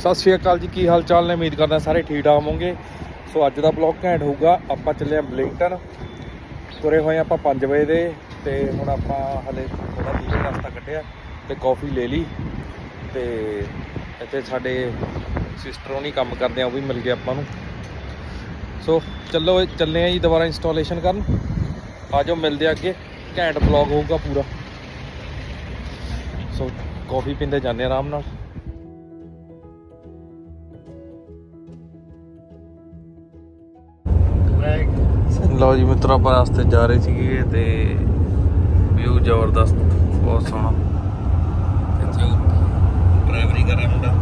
ਸਤਿ ਸ਼੍ਰੀ ਅਕਾਲ ਜੀ, ਕੀ ਹਾਲ ਚਾਲ ਨੇ? ਉਮੀਦ ਕਰਦਾ ਸਾਰੇ ਠੀਕ ਠਾਕ ਹੋਵੋਗੇ। ਸੋ ਅੱਜ ਦਾ ਬਲੌਗ ਘੈਂਟ ਹੋਊਗਾ। ਆਪਾਂ ਚੱਲੇ ਆ ਬਲਿੰਗਟਨ ਤੁਰੇ ਹੋਏ ਆਪਾਂ 5 ਵਜੇ ਦੇ ਤੇ ਹੁਣ ਆਪਾਂ ਹਲੇ ਥੋੜਾ ਦੂਰ ਰਸਤਾ ਕੱਢਿਆ ਤੇ ਕਾਫੀ ਲੈ ਲਈ। ਤੇ ਇੱਥੇ ਸਾਡੇ ਸਿਸਟਰ ਨਹੀਂ ਕੰਮ ਕਰਦੇ ਆ, ਉਹ ਵੀ ਮਿਲ ਗਿਆ ਆਪਾਂ ਨੂੰ। ਸੋ ਚੱਲੋ ਚੱਲੇ ਆ ਜੀ ਦੁਬਾਰਾ ਇੰਸਟਾਲੇਸ਼ਨ ਕਰਨ। ਆਜੋ ਮਿਲਦੇ ਆ ਅੱਗੇ। ਘੈਂਟ ਬਲੌਗ ਹੋਊਗਾ ਪੂਰਾ। ਸੋ ਕਾਫੀ ਪੀਂਦੇ ਜਾਂਦੇ ਆਰਾਮ ਨਾਲ। ਲਓ ਜੀ ਮਿੱਤਰੋ ਆਪਾਂ ਰਸਤੇ ਜਾ ਰਹੇ ਸੀਗੇ ਤੇ ਵਿਊ ਜ਼ਬਰਦਸਤ ਬਹੁਤ ਸੋਹਣਾ। ਇੱਥੇ ਡਰਾਈਵਰੀ ਕਰ ਰਿਹਾ ਮੁੰਡਾ।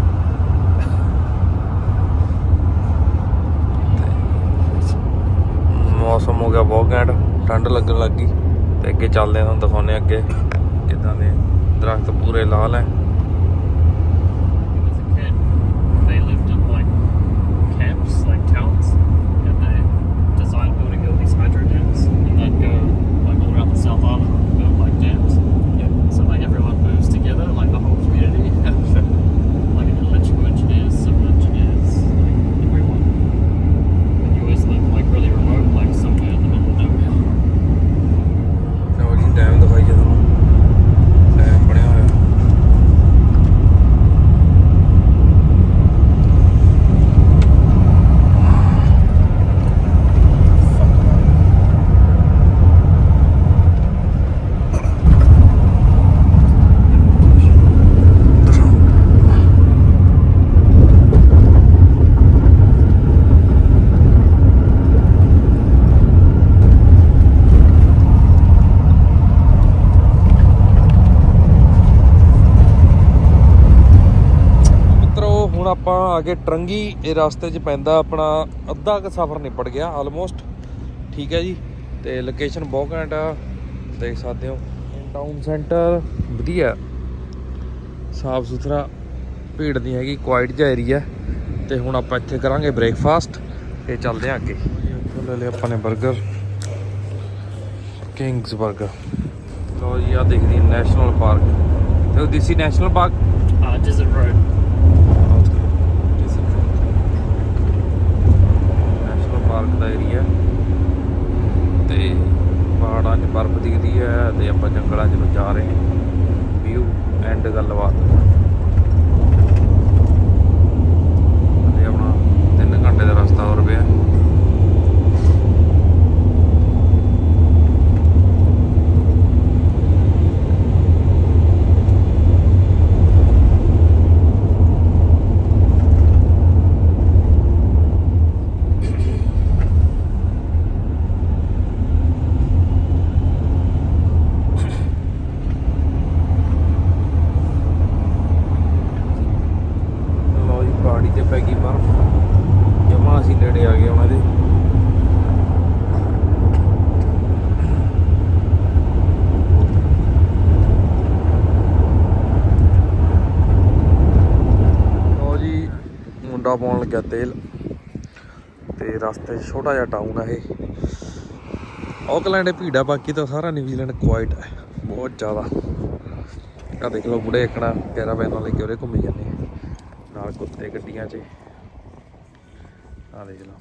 ਮੌਸਮ ਹੋ ਗਿਆ ਬਹੁਤ ਘੈਂਟ ਠੰਡ ਲੱਗਣ ਲੱਗੀ ਤੇ ਅੱਗੇ ਚੱਲਦੇ ਹਾਂ ਤੁਹਾਨੂੰ ਦਿਖਾਉਂਦੇ ਹਾਂ ਅੱਗੇ ਕਿਦਾਂ ਦੇ ਦਰਖਤ ਪੂਰੇ ਲਾਲ ਹੈ। ਆ ਕੇ ਟਰੰਗੀ ਇਹ ਰਸਤੇ 'ਚ ਪੈਂਦਾ ਆਪਣਾ ਅੱਧਾ ਕੁ ਸਫ਼ਰ ਨਿਪਟ ਗਿਆ ਆਲਮੋਸਟ ਠੀਕ ਹੈ ਜੀ? ਤੇ ਲੋਕੇਸ਼ਨ ਬਹੁਤ ਘੈਂਟ ਆ ਦੇਖ ਸਕਦੇ ਹੋ। ਟਾਊਨ ਸੈਂਟਰ ਵਧੀਆ। ਸਾਫ਼ ਸੁਥਰਾ ਭੀੜ ਨਹੀਂ ਹੈਗੀ ਕੁਆਇਟ ਜਿਹਾ ਏਰੀਆ ਤੇ ਹੁਣ ਆਪਾਂ ਇੱਥੇ ਕਰਾਂਗੇ ਬ੍ਰੇਕਫਾਸਟ ਤੇ ਚੱਲਦੇ ਹਾਂ ਅੱਗੇ। ਲੈ ਲਿਆ ਆਪਾਂ ਨੇ 버ਗਰ ਕਿੰਗਸ 버ਗਰ ਲੋ ਜੀ ਆ ਦੇਖਦੀ ਨੈਸ਼ਨਲ ਪਾਰਕ ਤੇ ਦਿਸੀ national park Uh, Desert Road. National park ਦਾ ਏਰੀਆ ਤੇ ਪਹਾੜਾਂ 'ਚ ਬਰਫ਼ ਦਿਖਦੀ ਹੈ ਤੇ ਆਪਾਂ ਜੰਗਲਾਂ 'ਚ ਨੂੰ ਜਾ ਰਹੇ ਹਾਂ। ਵਿਊ ਐਂਡ ਗੱਲਬਾਤ ਤੇ ਆਪਣਾ 3 ਘੰਟੇ ਦਾ ਰਸਤਾ ਹੋਰ ਪਿਆ ਲਓ ਜੀ ਪਹਾੜੀ ਤੇ ਪੈ ਗਈ ਬਰਫ਼ ਜਮਾ ਅਸੀਂ ਨੇੜੇ ਆ ਗਏ ਉਹਨਾਂ ਦੇ ਲਓ ਜੀ ਮੁੰਡਾ ਪਾਉਣ ਲੱਗਿਆ ਤੇਲ। ਤੇ ਰਸਤੇ 'ਚ ਛੋਟਾ ਜਿਹਾ ਟਾਊਨ ਆ ਇਹ। ਆਕਲੈਂਡ ਭੀੜਾ ਬਾਕੀ ਤਾਂ ਸਾਰਾ ਨਿਊਜ਼ੀਲੈਂਡ ਕੁਆਇਟ ਹੈ ਬਹੁਤ ਜ਼ਿਆਦਾ। ਆ ਦੇਖ ਲਓ ਬੁੜੇ ਇੱਕਣਾ ਕੈਰਾਵੈਨਾਂ ਲੈ ਕੇ ਉਹਦੇ ਘੁੰਮੀ ਜਾਂਦੇ ਨਾਲ ਕੁੱਤੇ ਗੱਡੀਆਂ 'ਚ। ਆ ਦੇਖ ਲਓ।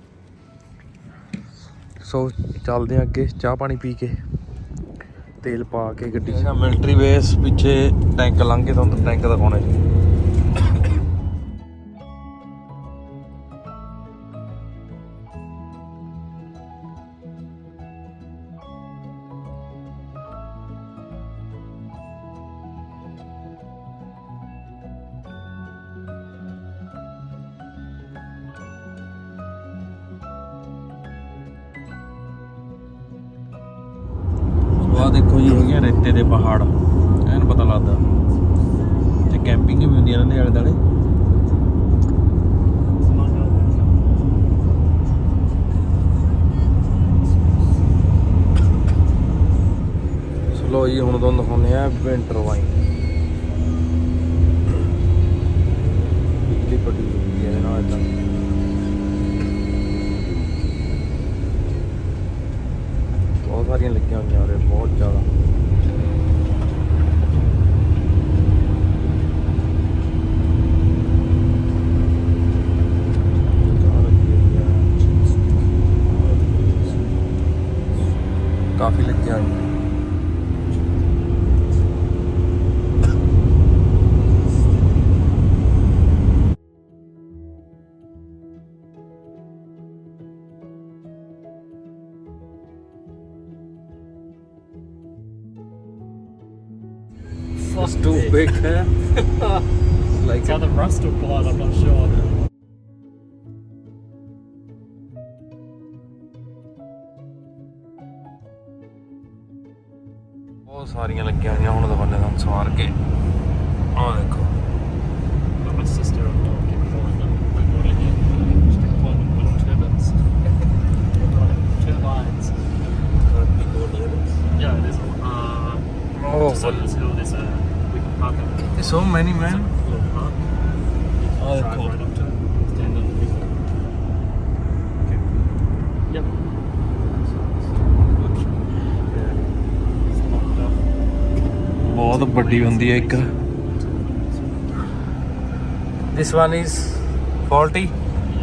ਸੋ ਚੱਲਦੇ ਆ ਅੱਗੇ, ਚਾਹ ਪਾਣੀ ਪੀ ਕੇ। ਤੇਲ ਪਾ ਕੇ ਗੱਡੀ 'ਚ। ਮਿਲਟਰੀ ਬੇਸ ਪਿੱਛੇ ਟੈਂਕ ਲੰਘ ਕੇ ਤੁਹਾਨੂੰ ਟੈਂਕ ਦਿਖਾਉਣਾ ਜੀ। ਆਹ ਦੇਖੋ ਜੀ। ਹੈਗੇ ਆ ਰੇਤੇ ਦੇ ਪਹਾੜ ਐਨ ਪਤਾ ਲੱਗਦਾ। ਤੇ ਕੈਂਪਿੰਗ ਵੀ ਹੁੰਦੀ ਆ ਇਹਨਾਂ ਦੇ ਆਲੇ ਦੁਆਲੇ। ਸੋ ਲੋ ਜੀ ਹੁਣ ਤੁਹਾਨੂੰ ਦਿਖਾਉਂਦੇ ਆ ਵਿੰਟਰ ਵਾਈਨ ਬਿਮਾਰੀਆਂ ਲੱਗੀਆਂ ਹੋਈਆਂ ਔਰ ਬਹੁਤ ਜ਼ਿਆਦਾ। ਕਾਫੀ ਲੱਗੀਆਂ ਹੋਈਆਂ। It's too big, huh? like It's either rust or blood, I'm not sure. ਬਹੁਤ ਸਾਰੀਆਂ ਲੱਗੀਆਂ ਹੋਈਆਂ ਹੁਣ ਦਿਖਾਉਂਦੇ ਤੁਹਾਨੂੰ ਸਵਾਰ ਕੇ ਆਹ ਦੇਖੋ ਵੱਡੀ ਹੁੰਦੀ ਹੈ ਇੱਕ This one is faulty.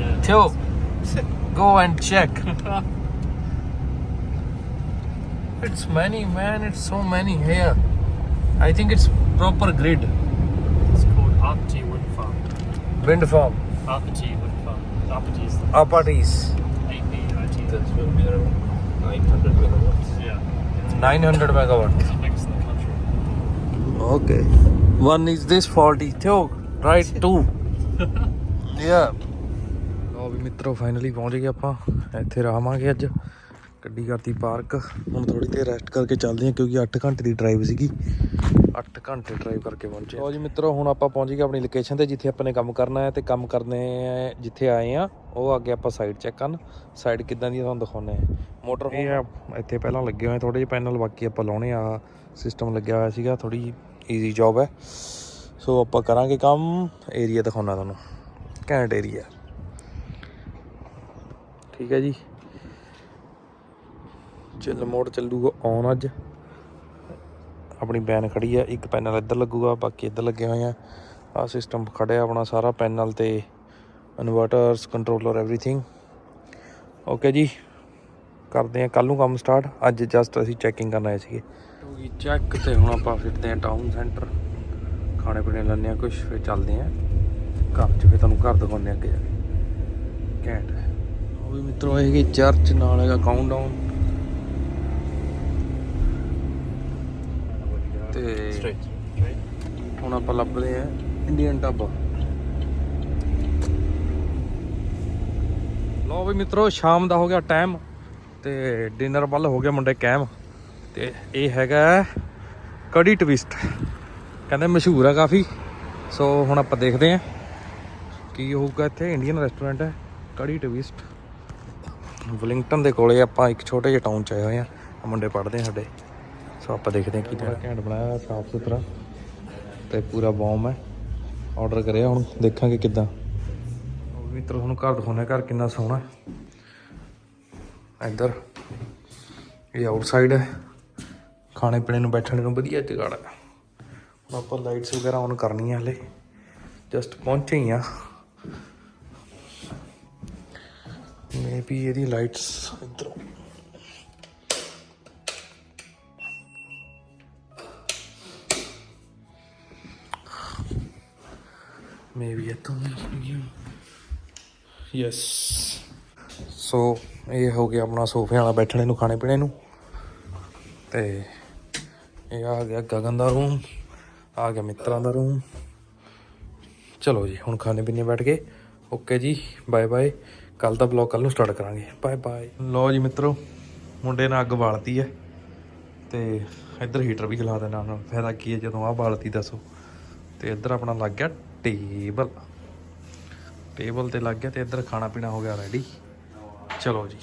Yeah. Theo, go and check. It's many, man. It's so many here. I think it's proper grid. It's called Arpachee Wind Farm. Wind farm. Arpachee Wind Farm. Arpachee is the Apatis. A-P-I-T. That's going to be around 900 megawatts. Yeah. 900 megawatt. Okay. One is this faulty. Theo, right two. yeah. ਲਓ ਵੀ ਮਿੱਤਰੋ finally ਪਹੁੰਚ ਗਏ ਆਪਾਂ ਇੱਥੇ ਰਹਾਵਾਂਗੇ ਅੱਜ ਗੱਡੀ ਕਰਤੀ park ਹੁਣ ਥੋੜੀ ਦੇਰ ਰੈਸਟ ਕਰਕੇ ਚੱਲਦੇ ਹਾਂ ਕਿਉਂਕਿ 8 ਘੰਟੇ ਦੀ ਡਰਾਈਵ ਸੀਗੀ 8 ਘੰਟੇ ਡਰਾਈਵ ਕਰਕੇ ਪਹੁੰਚੇ ਲਓ ਜੀ ਮਿੱਤਰੋ ਹੁਣ ਆਪਾਂ ਪਹੁੰਚ ਗਏ ਆਪਣੀ ਲੋਕੇਸ਼ਨ ਤੇ ਜਿੱਥੇ ਆਪਾਂ ਨੇ ਕੰਮ ਕਰਨਾ ਹੈ ਤੇ ਕੰਮ ਕਰਨੇ ਜਿੱਥੇ ਆਏ ਆ ਉਹ ਅੱਗੇ ਆਪਾਂ ਸਾਈਡ ਚੈੱਕ ਕਰਨ ਸਾਈਡ ਕਿੱਦਾਂ ਦੀ ਤੁਹਾਨੂੰ ਦਿਖਾਉਣੇ ਆ ਮੋਟਰ ਇਹ ਇੱਥੇ ਪਹਿਲਾਂ ਲੱਗੇ ਹੋਏ ਥੋੜੇ ਜਿਹੇ ਪੈਨਲ ਬਾਕੀ ਆਪਾਂ ਲਾਉਣੇ ਆ ਸਿਸਟਮ ਲੱਗਿਆ ਹੋਇਆ ਸੀਗਾ ਥੋੜੀ ਈਜ਼ੀ ਜੌਬ ਹੈ। ਸੋ ਆਪਾਂ ਕਰਾਂਗੇ ਕੰਮ। ਏਰੀਆ ਦਿਖਾਉਣਾ ਤੁਹਾਨੂੰ। ਘੈਂਟ ਏਰੀਆ ਠੀਕ ਹੈ ਜੀ। ਚੱਲ ਮੋੜ ਚੱਲੂਗਾ ਔਨ ਅੱਜ। ਆਪਣੀ ਬੈਨ ਖੜੀ ਆ। ਇੱਕ ਪੈਨਲ ਇੱਧਰ ਲੱਗੂਗਾ, ਬਾਕੀ ਇੱਧਰ ਲੱਗੇ ਹੋਏ ਆ। ਆ ਸਿਸਟਮ ਖੜਿਆ ਆਪਣਾ ਸਾਰਾ। ਪੈਨਲ ਤੇ ਇਨਵਰਟਰਸ ਕੰਟਰੋਲਰ ਐਵਰੀਥਿੰਗ ਓਕੇ ਜੀ। ਕਰਦੇ ਆ ਕੱਲ ਨੂੰ ਕੰਮ ਸਟਾਰਟ ਅੱਜ ਜਸਟ ਅਸੀਂ ਚੈਕਿੰਗ ਕਰਨ ਆਏ ਸੀਗੇ। ਗਈ ਚੈੱਕ ਤੇ ਹੁਣ ਆਪਾਂ ਫਿਰਦੇ ਆ ਟਾਊਨ ਸੈਂਟਰ ਖਾਣੇ ਪੀਣੇ ਲੈਣੇ ਆ ਕੁਝ ਫਿਰ ਚੱਲਦੇ ਆ ਘਰ ਚ ਫਿਰ ਤੁਹਾਨੂੰ ਘਰ ਦਿਖਾਉਂਦੇ ਆ ਅੱਗੇ ਜਾ ਕੇ। ਘੈਂਟ ਹੈ। ਉਹ ਵੀ ਮਿੱਤਰੋ ਹੈਗੀ ਚਰਚ ਨਾਲ ਹੈਗਾ ਕਾਊਂਟਡਾਊਨ ਤੇ. ਹੁਣ ਆਪਾਂ ਲੱਭਦੇ ਆ ਇੰਡੀਅਨ ਢਾਬਾ ਲਓ ਵੀ ਮਿੱਤਰੋ ਸ਼ਾਮ ਦਾ ਹੋ ਗਿਆ ਟਾਈਮ ਤੇ ਡਿਨਰ ਵੱਲ ਹੋ ਗਿਆ ਮੁੰਡੇ ਕੈਮ ਤੇ ਇਹ ਹੈਗਾ ਕੜੀ ਟਵਿਸਟ ਕਹਿੰਦੇ ਮਸ਼ਹੂਰ ਆ ਕਾਫੀ। ਸੋ ਹੁਣ ਆਪਾਂ ਦੇਖਦੇ ਆ ਕੀ ਹੋਊਗਾ ਇੱਥੇ। ਇੰਡੀਅਨ ਰੈਸਟੋਰੈਂਟ ਹੈ ਕੜੀ ਟਵਿਸਟ ਵਲਿੰਗਟਨ ਦੇ ਕੋਲੇ ਆਪਾਂ ਇੱਕ ਛੋਟੇ ਜਿਹੇ ਟਾਊਨ ਚ ਆਏ ਹੋਏ ਆ ਮੁੰਡੇ ਪੜ੍ਹਦੇ ਆ ਸਾਡੇ। ਸੋ ਆਪਾਂ ਦੇਖਦੇ ਆ ਕੀ ਬੜਾ ਘੈਂਟ ਬਣਾਇਆ ਸਾਫ਼ ਸੁਥਰਾ। ਤੇ ਪੂਰਾ ਬੌਮ ਹੈ। ਆਰਡਰ ਕਰਿਆ ਹੁਣ ਦੇਖਾਂਗੇ ਕਿੱਦਾਂ। ਉਹ ਵੀ ਮਿੱਤਰੋ ਤੁਹਾਨੂੰ ਘਰ ਦਿਖਾਉਣਾ ਘਰ ਕਿੰਨਾ ਸੋਹਣਾ। ਇੱਧਰ। ਇਹ ਆਊਟਸਾਈਡ ਹੈ। ਖਾਣੇ ਪੀਣੇ ਨੂੰ ਬੈਠਣ ਨੂੰ ਵਧੀਆ ਜਗ੍ਹਾ ਹੈ। ਹੁਣ ਆਪਾਂ ਲਾਈਟਸ ਵਗੈਰਾ ਔਨ ਕਰਨੀਆਂ ਹਲੇ। ਜਸਟ ਪਹੁੰਚੇ ਹੀ ਆ। ਮੇਬੀ ਇਹਦੀ ਲਾਈਟਸ ਇੱਧਰੋਂ। ਮੇਬੀ ਇੱਥੋਂ ਯੈਸ ਸੋ ਇਹ ਹੋ ਗਿਆ ਆਪਣਾ ਸੋਫੇ ਵਾਲਾ ਬੈਠਣੇ ਨੂੰ, ਖਾਣੇ ਪੀਣੇ ਨੂੰ। ਤੇ ਇਹ ਆ ਗਿਆ ਗਗਨ ਦਾ ਰੂਮ ਆ ਗਿਆ ਮਿੱਤਰਾਂ ਦਾ ਰੂਮ ਚਲੋ ਜੀ, ਹੁਣ ਖਾਣੇ ਪੀਣੇ ਬੈਠ ਕੇ ਓਕੇ ਜੀ ਬਾਏ ਬਾਏ ਕੱਲ ਦਾ ਬਲੌਗ ਕੱਲ ਨੂੰ ਸਟਾਰਟ ਕਰਾਂਗੇ। ਬਾਏ ਬਾਏ ਲਓ ਜੀ ਮਿੱਤਰੋ, ਮੁੰਡੇ ਨੇ ਅੱਗ ਬਾਲਤੀ ਹੈ। ਤੇ ਇੱਧਰ ਹੀਟਰ ਵੀ ਚਲਾ ਦੇਣਾ ਨਾਲ ਫਾਇਦਾ ਕੀ ਹੈ ਜਦੋਂ ਆਹ ਬਾਲਤੀ ਦੱਸੋ। ਤੇ ਇੱਧਰ ਆਪਣਾ ਲੱਗ ਗਿਆ ਟੇਬਲ ਟੇਬਲ ਤੇ ਲੱਗ ਗਿਆ ਤੇ ਇੱਧਰ ਖਾਣਾ ਪੀਣਾ ਹੋ ਗਿਆ ਰੈਡੀ ਚਲੋ ਜੀ।